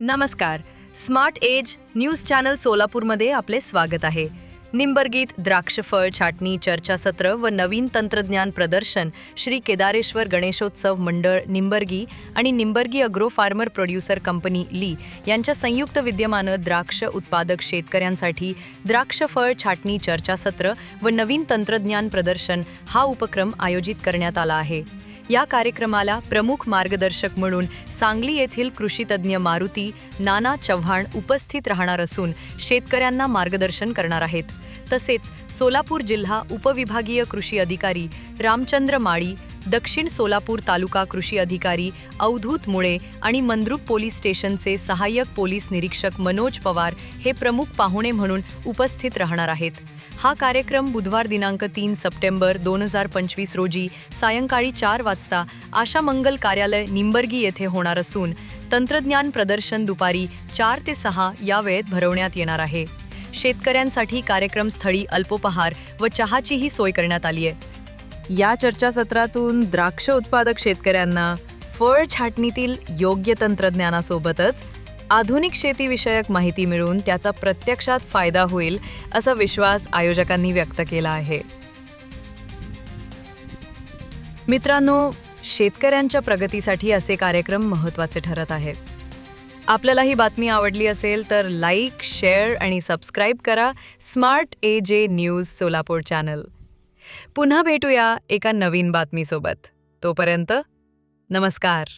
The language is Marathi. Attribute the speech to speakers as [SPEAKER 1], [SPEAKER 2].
[SPEAKER 1] नमस्कार. स्मार्ट एज न्यूज चॅनल सोलापूरमध्ये आपले स्वागत आहे. निंबर्गीत द्राक्षफळ छाटणी चर्चासत्र व नवीन तंत्रज्ञान प्रदर्शन श्री केदारेश्वर गणेशोत्सव मंडळ निंबर्गी आणि Nimbargi agro farmer producer company ली यांच्या संयुक्त विद्यमानं द्राक्ष उत्पादक शेतकऱ्यांसाठी द्राक्षफळ छाटणी चर्चासत्र व नवीन तंत्रज्ञान प्रदर्शन हा उपक्रम आयोजित करण्यात आला आहे. या कार्यक्रमाला प्रमुख मार्गदर्शक म्हणून सांगली येथील कृषीतज्ञ मारुती नाना चव्हाण उपस्थित राहणार असून शेतकऱ्यांना मार्गदर्शन करणार आहेत. तसेच सोलापूर जिल्हा उपविभागीय कृषी अधिकारी रामचंद्र माळी दक्षिण सोलापूर तालुका कृषी अधिकारी अवधूत मुळे आणि मंद्रुप पोलीस स्टेशनचे सहाय्यक पोलीस निरीक्षक मनोज पवार हे प्रमुख पाहुणे म्हणून उपस्थित राहणार आहेत. हा कार्यक्रम बुधवार दिनांक तीन सप्टेंबर दोन हजार पंचवीस रोजी सायंकाळी चार वाजता आशा मंगल कार्यालय निंबर्गी येथे होणार असून तंत्रज्ञान प्रदर्शन दुपारी चार ते सहा या वेळेत भरवण्यात येणार आहे. शेतकऱ्यांसाठी कार्यक्रमस्थळी अल्पोपहार व चहाचीही सोय करण्यात आली आहे. या चर्चासत्रातून द्राक्ष उत्पादक शेतकऱ्यांना फळ छाटणीतील योग्य तंत्रज्ञानासोबतच आधुनिक शेतीविषयक माहिती मिळून त्याचा प्रत्यक्षात फायदा होईल असा विश्वास आयोजकांनी व्यक्त केला आहे. मित्रांनो शेतकऱ्यांच्या प्रगतीसाठी असे कार्यक्रम महत्त्वाचे ठरत आहे आपल्याला ही बातमी आवडली असेल तर लाईक शेअर आणि सबस्क्राईब करा smart A J news Solapur channel. पुन्हा भेटूया एका नवीन बातमीसोबत. तोपर्यंत नमस्कार.